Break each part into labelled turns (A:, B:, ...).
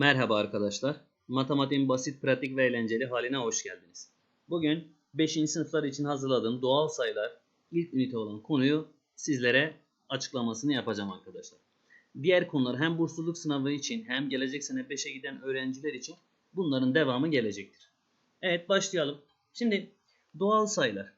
A: Merhaba arkadaşlar. Matematiğin basit, pratik ve eğlenceli haline hoş geldiniz. Bugün 5. sınıflar için hazırladığım doğal sayılar ilk ünite olan konuyu sizlere açıklamasını yapacağım arkadaşlar. Diğer konular hem bursluluk sınavı için hem gelecek sene 5'e giden öğrenciler için bunların devamı gelecektir. Evet başlayalım. Şimdi doğal sayılar.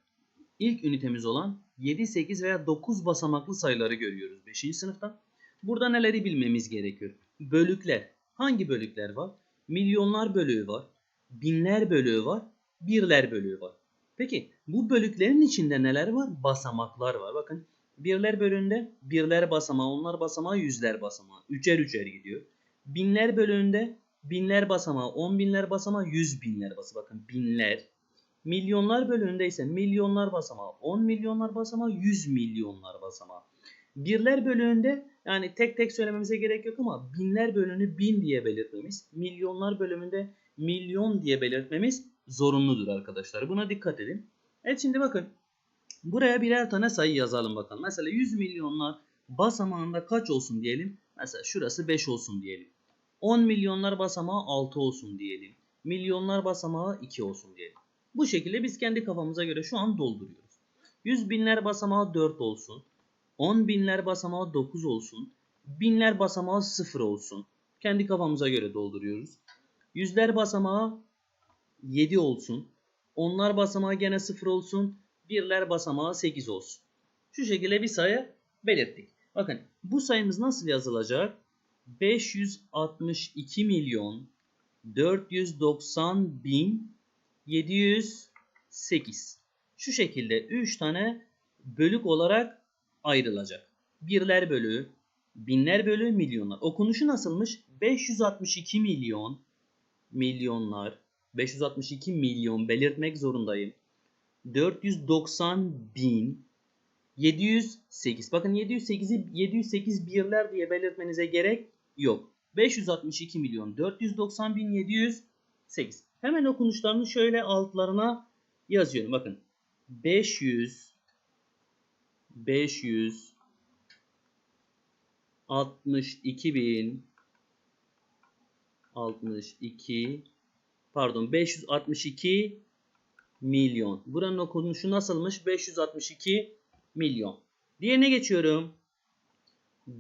A: İlk ünitemiz olan 7, 8 veya 9 basamaklı sayıları görüyoruz 5. sınıfta. Burada neleri bilmemiz gerekiyor? Bölükler. Hangi bölükler var? Milyonlar bölüğü var. Binler bölüğü var. Birler bölüğü var. Peki bu bölüklerin içinde neler var? Basamaklar var. Bakın birler bölüğünde birler basamağı, onlar basamağı, yüzler basamağı. Üçer üçer gidiyor. Binler bölüğünde binler basamağı, on binler basamağı, yüz binler basamağı. Bakın binler. Milyonlar bölüğünde ise milyonlar basamağı, 10 milyonlar basamağı, 100 milyonlar basamağı. Birler bölüğünde yani tek tek söylememize gerek yok ama binler bölümünü bin diye belirtmemiz, milyonlar bölümünde milyon diye belirtmemiz zorunludur arkadaşlar. Buna dikkat edin. Evet şimdi bakın buraya birer tane sayı yazalım bakalım. Mesela 100 milyonlar basamağında kaç olsun diyelim. Mesela şurası 5 olsun diyelim. 10 milyonlar basamağı 6 olsun diyelim. Milyonlar basamağı 2 olsun diyelim. Bu şekilde biz kendi kafamıza göre şu an dolduruyoruz. 100 binler basamağı 4 olsun. 10 binler basamağı 9 olsun. Binler basamağı 0 olsun. Kendi kafamıza göre dolduruyoruz. Yüzler basamağı 7 olsun. Onlar basamağı gene 0 olsun. Birler basamağı 8 olsun. Şu şekilde bir sayı belirttik. Bakın bu sayımız nasıl yazılacak? 562 milyon 490 bin 708. Şu şekilde 3 tane bölük olarak ayrılacak. Birler bölüğü, binler bölüğü, milyonlar. Okunuşu nasılmış? 562 milyon, milyonlar, 562 milyon belirtmek zorundayım. 490 bin, 708. Bakın 708'i 708 birler diye belirtmenize gerek yok. 562 milyon 490 bin 708. Hemen okunuşlarını şöyle altlarına yazıyorum. Bakın 500 500 62 bin 62 pardon 562 milyon. Buranın okunuşu nasılmış? 562 milyon. Diğerine geçiyorum.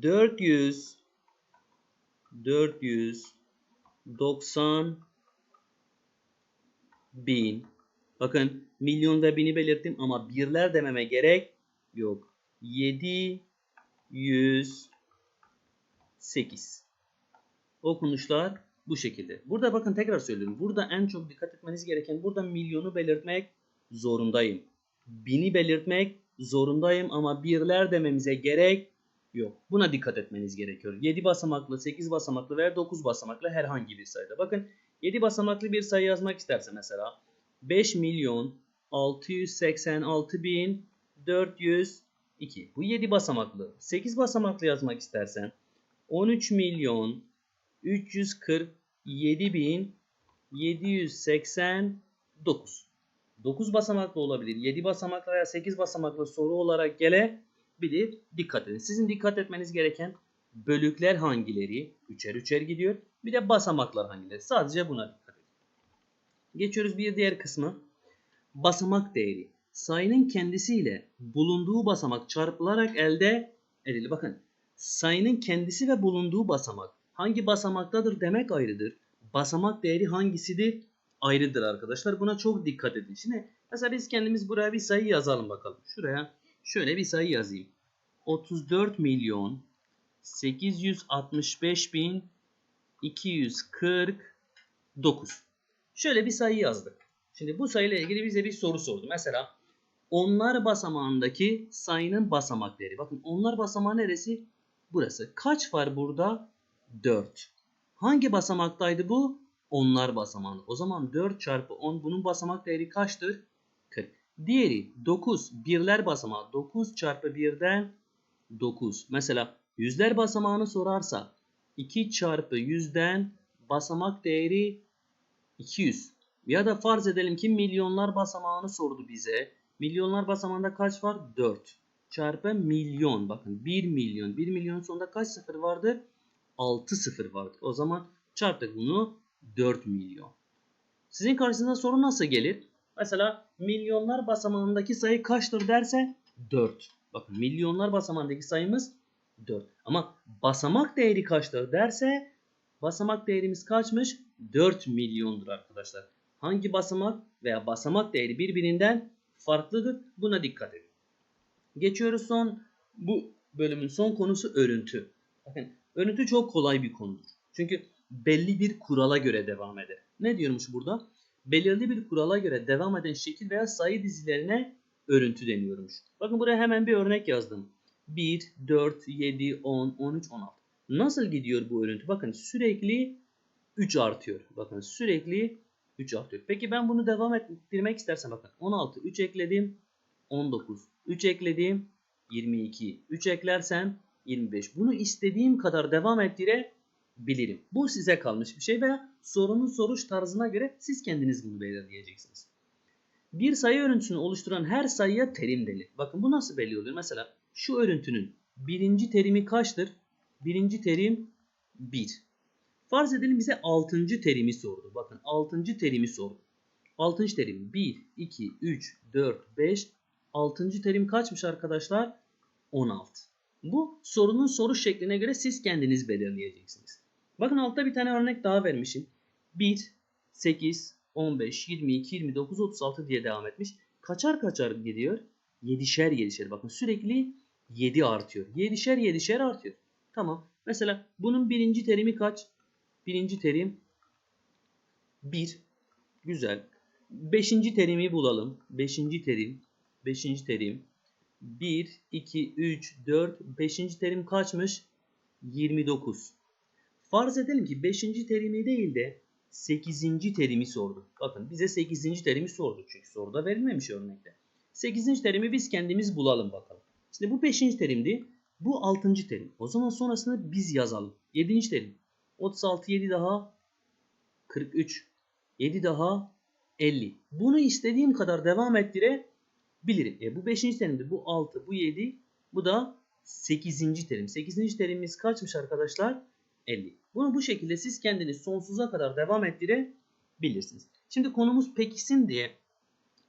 A: 400 490 bin. Bakın milyon ve bini belirttim ama birler dememe gerek yok. 708. Okunuşlar bu şekilde. Burada bakın tekrar söylüyorum. Burada en çok dikkat etmeniz gereken burada milyonu belirtmek zorundayım. Bini belirtmek zorundayım ama birler dememize gerek yok. Buna dikkat etmeniz gerekiyor. 7 basamaklı, 8 basamaklı veya 9 basamaklı herhangi bir sayıda. Bakın 7 basamaklı bir sayı yazmak isterse mesela 5 milyon 686 bin 402. Bu 7 basamaklı. 8 basamaklı yazmak istersen 13 milyon 347 bin 789. 9 basamaklı olabilir. 7 basamaklı veya 8 basamaklı soru olarak gelebilir. Dikkat edin. Sizin dikkat etmeniz gereken bölükler hangileri? Üçer üçer gidiyor. Bir de basamaklar hangileri? Sadece buna dikkat edin. Geçiyoruz bir diğer kısmı. Basamak değeri. Sayının kendisiyle bulunduğu basamak çarpılarak elde edilir. Bakın sayının kendisi ve bulunduğu basamak hangi basamaktadır demek ayrıdır. Basamak değeri hangisidir ayrıdır arkadaşlar. Buna çok dikkat edin. Şimdi mesela biz kendimiz buraya bir sayı yazalım bakalım. Şuraya şöyle bir sayı yazayım. 34 milyon 865 bin 249. Şöyle bir sayı yazdık. Şimdi bu sayıyla ilgili bize bir soru sordu. Mesela onlar basamağındaki sayının basamak değeri. Bakın onlar basamağı neresi? Burası. Kaç var burada? 4. Hangi basamaktaydı bu? Onlar basamağında. O zaman 4 çarpı 10 bunun basamak değeri kaçtır? 40. Diğeri 9. Birler basamağı. 9 çarpı 1'den 9. Mesela yüzler basamağını sorarsa 2 çarpı 100'den basamak değeri 200. Ya da farz edelim ki milyonlar basamağını sordu bize. Milyonlar basamağında kaç var? 4. Çarpı milyon. Bakın 1 milyon. 1 milyon sonunda kaç sıfır vardır? 6 sıfır vardır. O zaman Çarptık bunu 4 milyon. Sizin karşınıza soru nasıl gelir? Mesela milyonlar basamağındaki sayı kaçtır derse 4. Bakın milyonlar basamağındaki sayımız 4. Ama basamak değeri kaçtır derse basamak değerimiz kaçmış? 4 milyondur arkadaşlar. Hangi basamak veya basamak değeri birbirinden farklıdır? Buna dikkat edin. Geçiyoruz son bu bölümün son konusu örüntü. Bakın örüntü çok kolay bir konudur. Çünkü belli bir kurala göre devam eder. Ne diyormuş burada? Belirli bir kurala göre devam eden şekil veya sayı dizilerine örüntü deniyormuş. Bakın buraya hemen bir örnek yazdım. 1, 4, 7, 10, 13, 16. Nasıl gidiyor bu örüntü? Bakın sürekli 3 artıyor. Bakın sürekli 3 artıyor. Peki ben bunu devam ettirmek istersem bakın 16, 3 ekledim 19, 3 ekledim 22, 3 eklersem 25. Bunu istediğim kadar devam ettirebilirim. Bu size kalmış bir şey veya sorunun soruş tarzına göre siz kendiniz bunu belirleyeceksiniz. Bir sayı örüntüsünü oluşturan her sayıya terim denir. Bakın bu nasıl belli oluyor? Mesela şu örüntünün birinci terimi kaçtır? Birinci terim 1. Farz edelim bize 6. terimi sordu. Bakın 6. terimi sordu. 6. terim 1, 2, 3, 4, 5. 6. terim kaçmış arkadaşlar? 16. Bu sorunun soruş şekline göre siz kendiniz belirleyeceksiniz. Bakın altta bir tane örnek daha vermişim. 1, 8, 15, 22, 29, 36 diye devam etmiş. Kaçar kaçar gidiyor? 7'şer 7'şer. Bakın sürekli 7 artıyor. 7'şer 7'şer artıyor. Tamam. Mesela bunun birinci terimi kaç? Birinci terim 1. Güzel. Beşinci terimi bulalım. Beşinci terim. Beşinci terim. 1, 2, 3, 4. Beşinci terim kaçmış? 29. Farz edelim ki 5. terimi değil de 8. terimi sordu. Bakın bize 8. terimi sordu. Çünkü soruda verilmemiş örnekte. 8. terimi biz kendimiz bulalım bakalım. Şimdi bu 5. terimdi. Bu 6. terim. O zaman sonrasını biz yazalım. 7. terim. 36 7 daha 43. 7 daha 50. Bunu istediğim kadar devam ettirebilirim. E bu 5. terimdi. Bu 6, bu 7, bu da 8. terim. 8. terimimiz kaçmış arkadaşlar? 50. Bunu bu şekilde siz kendiniz sonsuza kadar devam ettirebilirsiniz. Şimdi konumuz pekişsin diye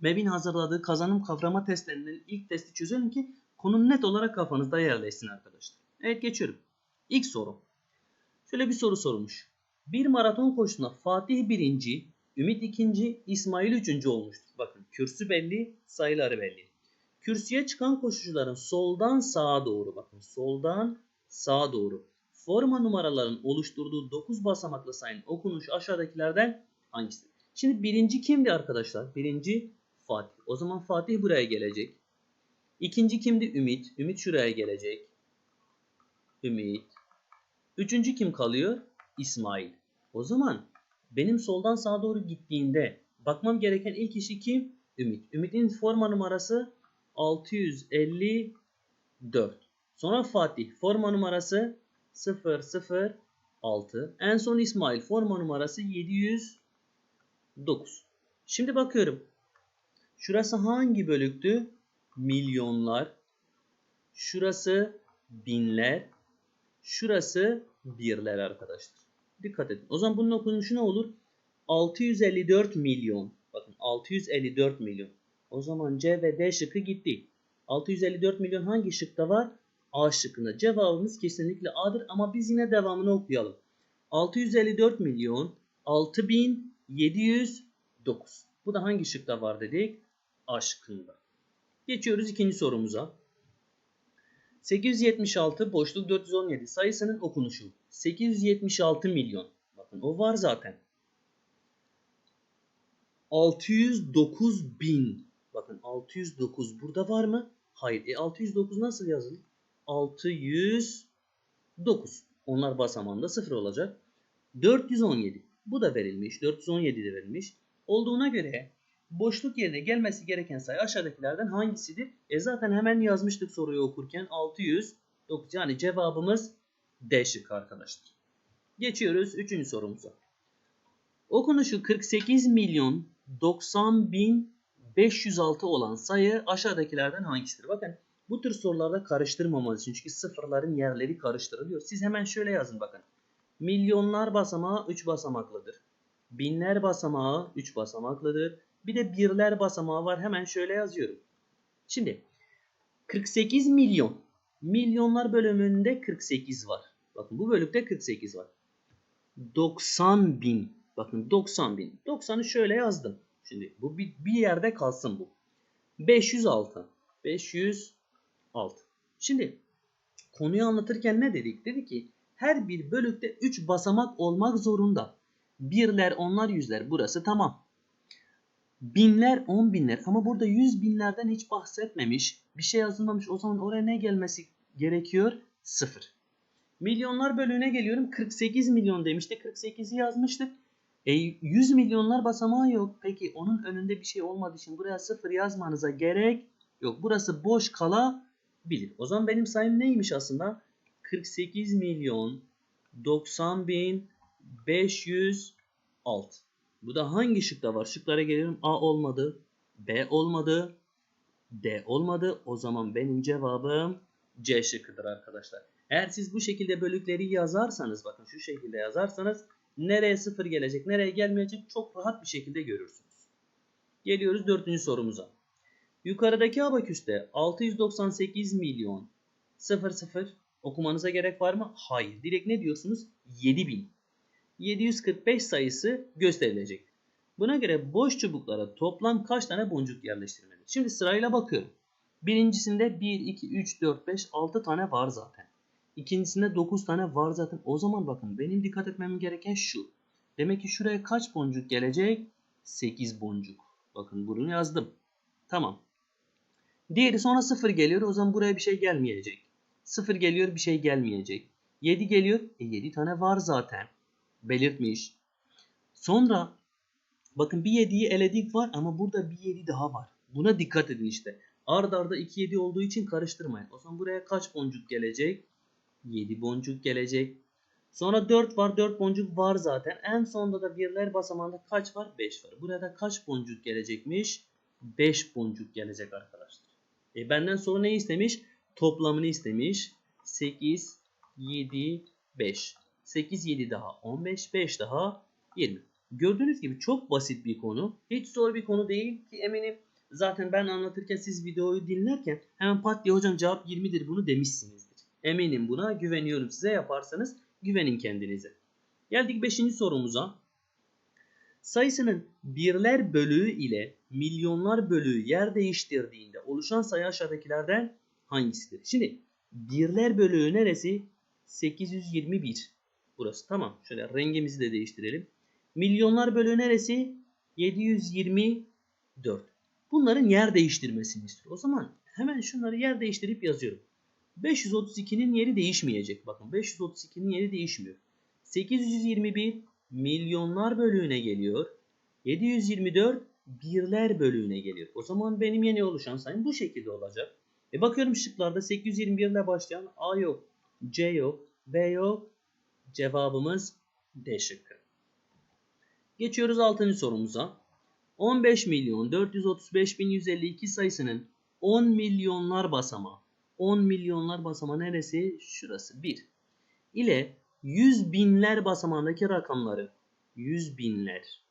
A: MEB'in hazırladığı kazanım kavrama testlerinin ilk testi çözelim ki konu net olarak kafanızda yerleşsin arkadaşlar. Evet geçiyorum. İlk soru. Şöyle bir soru sormuş. Bir maraton koşusunda Fatih birinci, Ümit ikinci, İsmail üçüncü olmuştur. Bakın kürsü belli, sayıları belli. Kürsüye çıkan koşucuların soldan sağa doğru bakın soldan sağa doğru forma numaraların oluşturduğu 9 basamaklı sayının okunuş aşağıdakilerden hangisidir? Şimdi birinci kimdi arkadaşlar? Birinci Fatih. O zaman Fatih buraya gelecek. İkinci kimdi? Ümit. Ümit şuraya gelecek. Ümit. Üçüncü kim kalıyor? İsmail. O zaman benim soldan sağa doğru gittiğinde bakmam gereken ilk kişi kim? Ümit. Ümit'in forma numarası 654. Sonra Fatih. Forma numarası 006. En son İsmail. Forma numarası 709. Şimdi bakıyorum. Şurası hangi bölüktü? Milyonlar. Şurası binler. Şurası birler arkadaşlar. Dikkat edin. O zaman bunun okunuşu ne olur? 654 milyon. Bakın 654 milyon. O zaman C ve D şıkkı gitti. 654 milyon hangi şıkta var? A şıkkında. Cevabımız kesinlikle A'dır ama biz yine devamını okuyalım. 654 milyon 6709. Bu da hangi şıkta var dedik? A şıkkında. Geçiyoruz ikinci sorumuza. 876 boşluk 417 sayısının okunuşu. 876 milyon. Bakın o var zaten. 609 bin. Bakın 609 burada var mı? Hayır. E 609 nasıl yazılır? 609. Onlar basamağında 0 olacak. 417. Bu da verilmiş. 417 de verilmiş. Olduğuna göre boşluk yerine gelmesi gereken sayı aşağıdakilerden hangisidir? E zaten hemen yazmıştık soruyu okurken 609 yani cevabımız D şıkkı arkadaşlar. Geçiyoruz 3. sorumuza. Okunuşu 48 milyon 90 bin 506 olan sayı aşağıdakilerden hangisidir? Bakın bu tür sorularda karıştırmamanız için çünkü sıfırların yerleri karıştırılıyor. Siz hemen şöyle yazın bakın. Milyonlar basamağı 3 basamaklıdır. Binler basamağı 3 basamaklıdır. Bir de birler basamağı var. Hemen şöyle yazıyorum. Şimdi 48 milyon. Milyonlar bölümünde 48 var. Bakın bu bölükte 48 var. 90 bin. Bakın 90 bin. 90'ı şöyle yazdım. Şimdi bu bir, bir yerde kalsın bu. 506. 506. Şimdi konuyu anlatırken ne dedik? Dedi ki her bir bölükte 3 basamak olmak zorunda. Birler, onlar, yüzler. Burası tamam. Binler, on binler. Ama burada yüz binlerden hiç bahsetmemiş. Bir şey yazılmamış. O zaman oraya ne gelmesi gerekiyor? Sıfır. Milyonlar bölüğüne geliyorum. 48 milyon demişti. 48'i yazmıştık. E 100 milyonlar basamağı yok. Peki onun önünde bir şey olmadığı için buraya sıfır yazmanıza gerek yok. Burası boş kalabilir. O zaman benim sayım neymiş aslında? 48 milyon 90 bin 506. Bu da hangi şıkta var? Şıklara geliyorum. A olmadı. B olmadı. D olmadı. O zaman benim cevabım C şıkkıdır arkadaşlar. Eğer siz bu şekilde bölükleri yazarsanız bakın şu şekilde yazarsanız nereye sıfır gelecek nereye gelmeyecek çok rahat bir şekilde görürsünüz. Geliyoruz dördüncü sorumuza. Yukarıdaki abaküste 698 milyon 00 okumanıza gerek var mı? Hayır. Direkt ne diyorsunuz? 7000. 745 sayısı gösterilecek. Buna göre boş çubuklara toplam kaç tane boncuk yerleştirmeli? Şimdi sırayla bakıyorum. Birincisinde 1, 2, 3, 4, 5, 6 tane var zaten. İkincisinde 9 tane var zaten. O zaman bakın benim dikkat etmem gereken şu. Demek ki şuraya kaç boncuk gelecek? 8 boncuk. Bakın bunu yazdım. Tamam. Diğeri sonra 0 geliyor. O zaman buraya bir şey gelmeyecek. 0 geliyor bir şey gelmeyecek. 7 geliyor. E 7 tane var zaten. Belirtmiş. Sonra bakın bir 7'yi eledik var ama burada bir 7 daha var. Buna dikkat edin işte. Ard arda 2 7 olduğu için karıştırmayın. O zaman buraya kaç boncuk gelecek? 7 boncuk gelecek. Sonra 4 var. 4 boncuk var zaten. En sonda da birler basamağında kaç var? 5 var. Burada kaç boncuk gelecekmiş? 5 boncuk gelecek arkadaşlar. E benden sonra ne istemiş? Toplamını istemiş. 8, 7, 5. 8, 7 daha 15, 5 daha 20. Gördüğünüz gibi çok basit bir konu. Hiç zor bir konu değil ki eminim zaten ben anlatırken siz videoyu dinlerken hemen pat diye hocam cevap 20'dir bunu demişsinizdir. Eminim buna güveniyorum size yaparsanız güvenin kendinize. Geldik 5. sorumuza. Sayısının birler bölüğü ile milyonlar bölüğü yer değiştirdiğinde oluşan sayı aşağıdakilerden hangisidir? Şimdi birler bölüğü neresi? 821. Burası tamam. Şöyle rengimizi de değiştirelim. Milyonlar bölüğü neresi? 724. Bunların yer değiştirmesini istiyor. O zaman hemen şunları yer değiştirip yazıyorum. 532'nin yeri değişmeyecek. Bakın 532'nin yeri değişmiyor. 821 milyonlar bölüğüne geliyor. 724 birler bölüğüne geliyor. O zaman benim yeni oluşan sayım bu şekilde olacak. E bakıyorum şıklarda 821 ile başlayan A yok, C yok, B yok. Cevabımız D şıkkı. Geçiyoruz 6. sorumuza. 15 milyon 435 bin 152 sayısının 10 milyonlar basamağı. 10 milyonlar basamağı neresi? Şurası 1. İle 100 binler basamağındaki rakamları 100 binler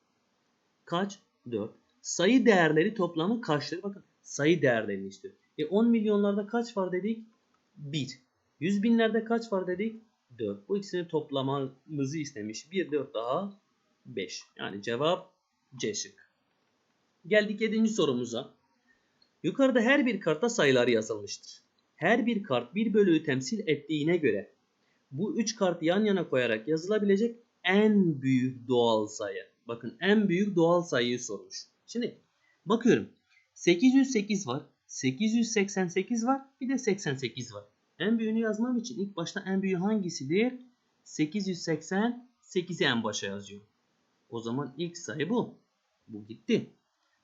A: kaç? 4. Sayı değerleri toplamı kaçtır? Bakın sayı değerlerini istiyor. E 10 milyonlarda kaç var dedik? 1. 100 binlerde kaç var dedik? 4. Bu ikisini toplamamızı istemiş. 1, 4 daha 5. Yani cevap C şık. Geldik 7. sorumuza. Yukarıda her bir kartta sayılar yazılmıştır. Her bir kart bir bölüğü temsil ettiğine göre bu 3 kartı yan yana koyarak yazılabilecek en büyük doğal sayı. Bakın en büyük doğal sayıyı sormuş. Şimdi bakıyorum. 808 var. 888 var. Bir de 88 var. En büyüğünü yazmam için ilk başta en büyüğü hangisidir? 888'i en başa yazıyorum. O zaman ilk sayı bu. Bu gitti.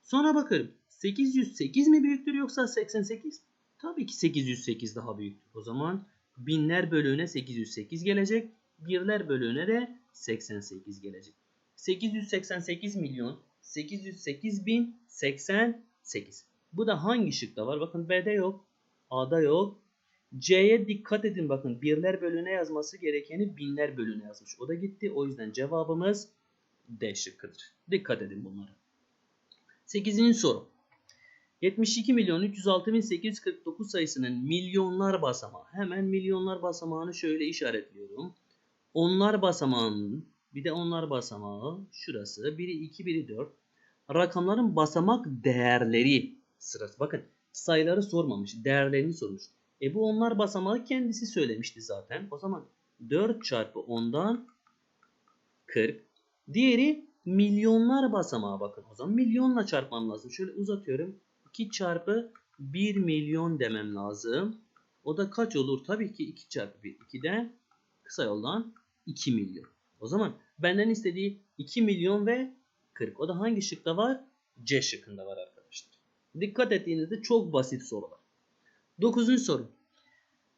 A: Sonra bakarım. 808 mi büyüktür yoksa 88? Tabii ki 808 daha büyüktür. O zaman binler bölüğüne 808 gelecek. Birler bölüğüne de 88 gelecek. 888 milyon 808 bin 88. Bu da hangi şıkta var? Bakın B'de yok. A'da yok. C'ye dikkat edin bakın. Birler bölüne yazması gerekeni binler bölüne yazmış. O da gitti. O yüzden cevabımız D şıkkıdır. Dikkat edin bunlara. 8. soru. 72 milyon 306 bin 849 sayısının milyonlar basamağı. Hemen milyonlar basamağını şöyle işaretliyorum. Onlar basamağının bir de onlar basamağı şurası. Biri 2 biri 4. Rakamların basamak değerleri sırası. Bakın sayıları sormamış. Değerlerini sormuş. E bu onlar basamağı kendisi söylemişti zaten. O zaman 4 çarpı 10'dan 40. Diğeri milyonlar basamağı bakın. O zaman milyonla çarpmam lazım. Şöyle uzatıyorum. 2 çarpı 1 milyon demem lazım. O da kaç olur? Tabii ki 2 çarpı 1. 2'den kısa yoldan 2 milyon. O zaman benden istediği 2 milyon ve 40. O da hangi şıkta var? C şıkkında var arkadaşlar. Dikkat ettiğinizde çok basit sorular. 9. soru.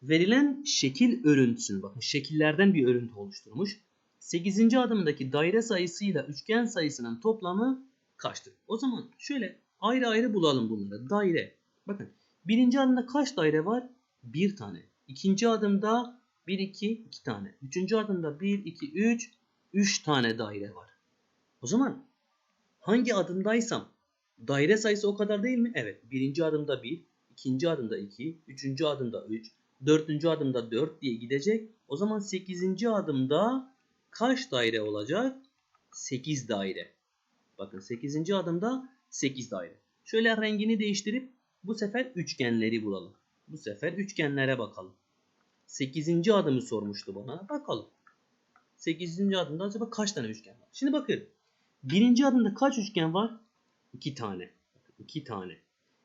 A: Verilen şekil örüntüsünü bakın şekillerden bir örüntü oluşturmuş. 8. adımdaki daire sayısıyla üçgen sayısının toplamı kaçtır? O zaman şöyle ayrı ayrı bulalım bunları. Daire. Bakın birinci adımda kaç daire var? Bir tane. İkinci adımda 1, 2, 2 tane. Üçüncü adımda 1, 2, 3, 3 tane daire var. O zaman hangi adımdaysam daire sayısı o kadar değil mi? Evet. Birinci adımda 1, ikinci adımda 2, üçüncü adımda 3, dördüncü adımda 4 diye gidecek. O zaman 8. adımda kaç daire olacak? 8 daire. Bakın 8. adımda 8 daire. Şöyle rengini değiştirip bu sefer üçgenleri bulalım. Bu sefer üçgenlere bakalım. 8. adımı sormuştu bana. Bakalım. 8. adımda acaba kaç tane üçgen var? Şimdi bakın. Birinci adımda kaç üçgen var? 2 tane. 2 tane.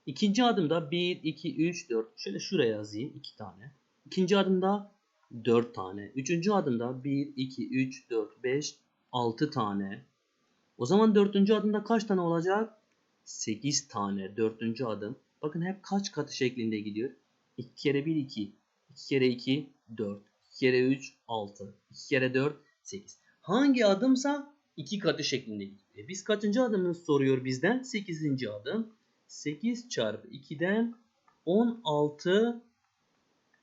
A: İkinci adımda 1, 2, 3, 4. Şöyle şuraya yazayım. 2 tane. İkinci adımda 4 tane. Üçüncü adımda 1, 2, 3, 4, 5, 6 tane. O zaman dördüncü adımda kaç tane olacak? 8 tane. Dördüncü adım. Bakın hep kaç katı şeklinde gidiyor. 2 kere 1, 2. 2 kere 2, 4. 2 kere 3, 6. 2 kere 4, 8. Hangi adımsa 2 katı şeklinde gidiyor. E biz kaçıncı adımını soruyor bizden? 8. adım. 8 çarpı 2'den 16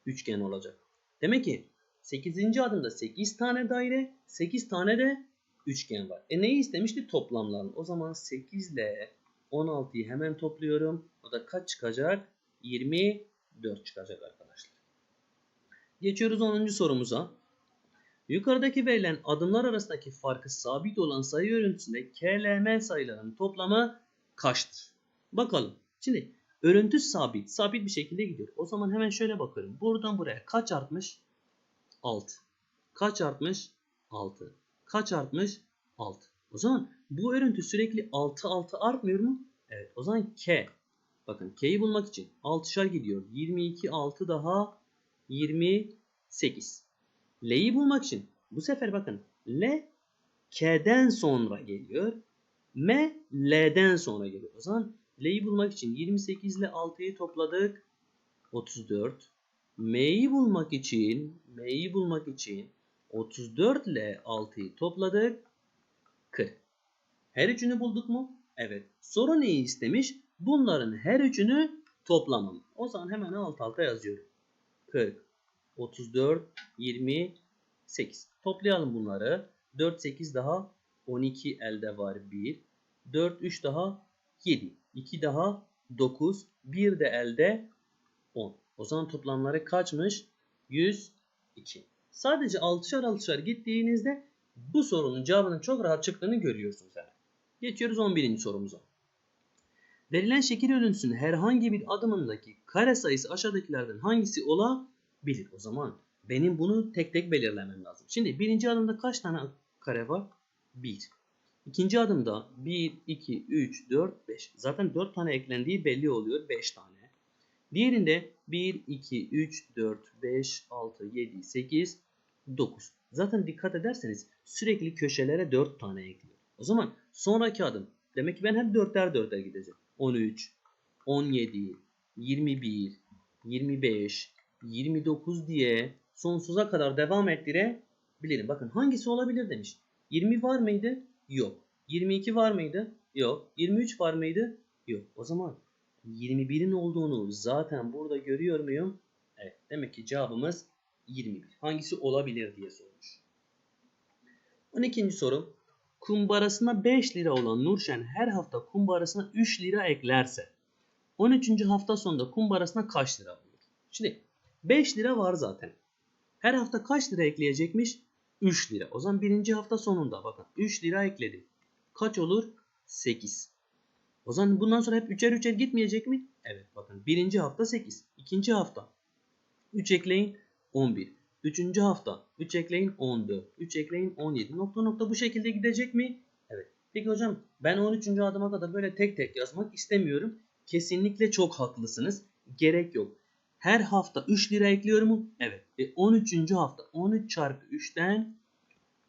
A: üçgen olacak. Demek ki 8. adımda 8 tane daire, 8 tane de üçgen var. E neyi istemişti? Toplamlarını. O zaman 8 ile 16'yı hemen topluyorum. O da kaç çıkacak? 24 çıkacak arkadaşlar. Geçiyoruz 10. sorumuza. Yukarıdaki verilen adımlar arasındaki farkı sabit olan sayı örüntüsünde KLM sayılarının toplamı kaçtır? Bakalım. Şimdi örüntü sabit. Sabit bir şekilde gidiyor. O zaman hemen şöyle bakıyorum. Buradan buraya kaç artmış? 6. Kaç artmış? 6. Kaç artmış? 6. O zaman bu örüntü sürekli 6 6 artmıyor mu? Evet. O zaman K. Bakın K'yi bulmak için 6'şar gidiyor. 22 6 daha 28. L'yi bulmak için bu sefer bakın L K'den sonra geliyor. M L'den sonra geliyor. O zaman L'yi bulmak için 28 ile 6'yı topladık. 34. M'yi bulmak için M'yi bulmak için 34 ile 6'yı topladık. 40. Her üçünü bulduk mu? Evet. Soru neyi istemiş? Bunların her üçünü toplamam. O zaman hemen alt alta yazıyorum. 40, 34, 28. Toplayalım bunları. 4, 8 daha 12 elde var 1. 4, 3 daha 7. 2 daha 9. 1 de elde 10. O zaman toplamları kaçmış? 102. Sadece 6'şar 6'şar gittiğinizde bu sorunun cevabının çok rahat çıktığını görüyorsunuz. Yani. Geçiyoruz 11. sorumuza. Verilen şekil örüntüsünün herhangi bir adımındaki kare sayısı aşağıdakilerden hangisi olabilir? O zaman benim bunu tek tek belirlemem lazım. Şimdi birinci adımda kaç tane kare var? 1. İkinci adımda 1, 2, 3, 4, 5. Zaten 4 tane eklendiği belli oluyor. 5 tane. Diğerinde 1, 2, 3, 4, 5, 6, 7, 8, 9. Zaten dikkat ederseniz sürekli köşelere 4 tane ekliyor. O zaman sonraki adım. Demek ki ben hep 4'er 4'er gideceğim. 13, 17, 21, 25, 29 diye sonsuza kadar devam ettirebilirim. Bakın hangisi olabilir demiş. 20 var mıydı? Yok. 22 var mıydı? Yok. 23 var mıydı? Yok. O zaman 21'in olduğunu zaten burada görüyor muyum? Evet. Demek ki cevabımız 21. Hangisi olabilir diye sormuş. 12. soru. Kumbarasına 5 lira olan Nurşen her hafta kumbarasına 3 lira eklerse 13. hafta sonunda kumbarasına kaç lira bulur? Şimdi 5 lira var zaten. Her hafta kaç lira ekleyecekmiş? 3 lira. O zaman birinci hafta sonunda bakın 3 lira ekledi. Kaç olur? 8. O zaman bundan sonra hep üçer üçer gitmeyecek mi? Evet bakın birinci hafta 8. ikinci hafta 3 ekleyin 11. Üçüncü hafta 3 ekleyin 14. 3 ekleyin 17. Nokta nokta bu şekilde gidecek mi? Evet. Peki hocam ben 13. adıma kadar böyle tek tek yazmak istemiyorum. Kesinlikle çok haklısınız. Gerek yok. Her hafta 3 lira ekliyor mu? Evet. E 13. hafta 13 çarpı 3'ten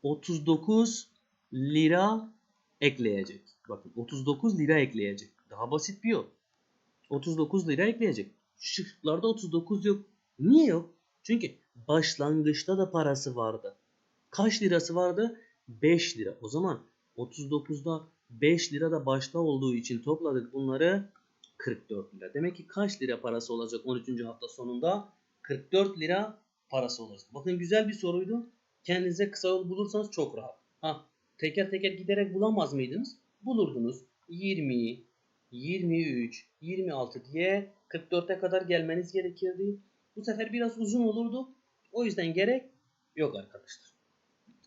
A: 39 lira ekleyecek. Bakın 39 lira ekleyecek. Daha basit bir yol. 39 lira ekleyecek. Şıklarda 39 yok. Niye yok? Çünkü başlangıçta da parası vardı. Kaç lirası vardı? 5 lira. O zaman 39'da 5 lira da başta olduğu için topladık bunları 44 lira. Demek ki kaç lira parası olacak 13. hafta sonunda? 44 lira parası olacak. Bakın güzel bir soruydu. Kendinize kısa yol bulursanız çok rahat. Ha, teker teker giderek bulamaz mıydınız? Bulurdunuz. 20, 23, 26 diye 44'e kadar gelmeniz gerekirdi. Bu sefer biraz uzun olurdu. O yüzden gerek yok arkadaşlar.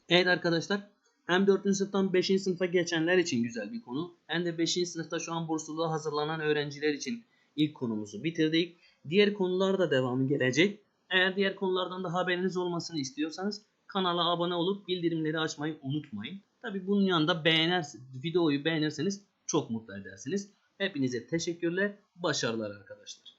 A: Evet arkadaşlar hem 4. sınıftan 5. sınıfa geçenler için güzel bir konu. Hem de 5. sınıfta şu an bursluluğa hazırlanan öğrenciler için ilk konumuzu bitirdik. Diğer konular da devamı gelecek. Eğer diğer konulardan da haberiniz olmasını istiyorsanız kanala abone olup bildirimleri açmayı unutmayın. Tabi bunun yanında beğenerseniz, videoyu beğenirseniz çok mutlu edersiniz. Hepinize teşekkürler, başarılar arkadaşlar.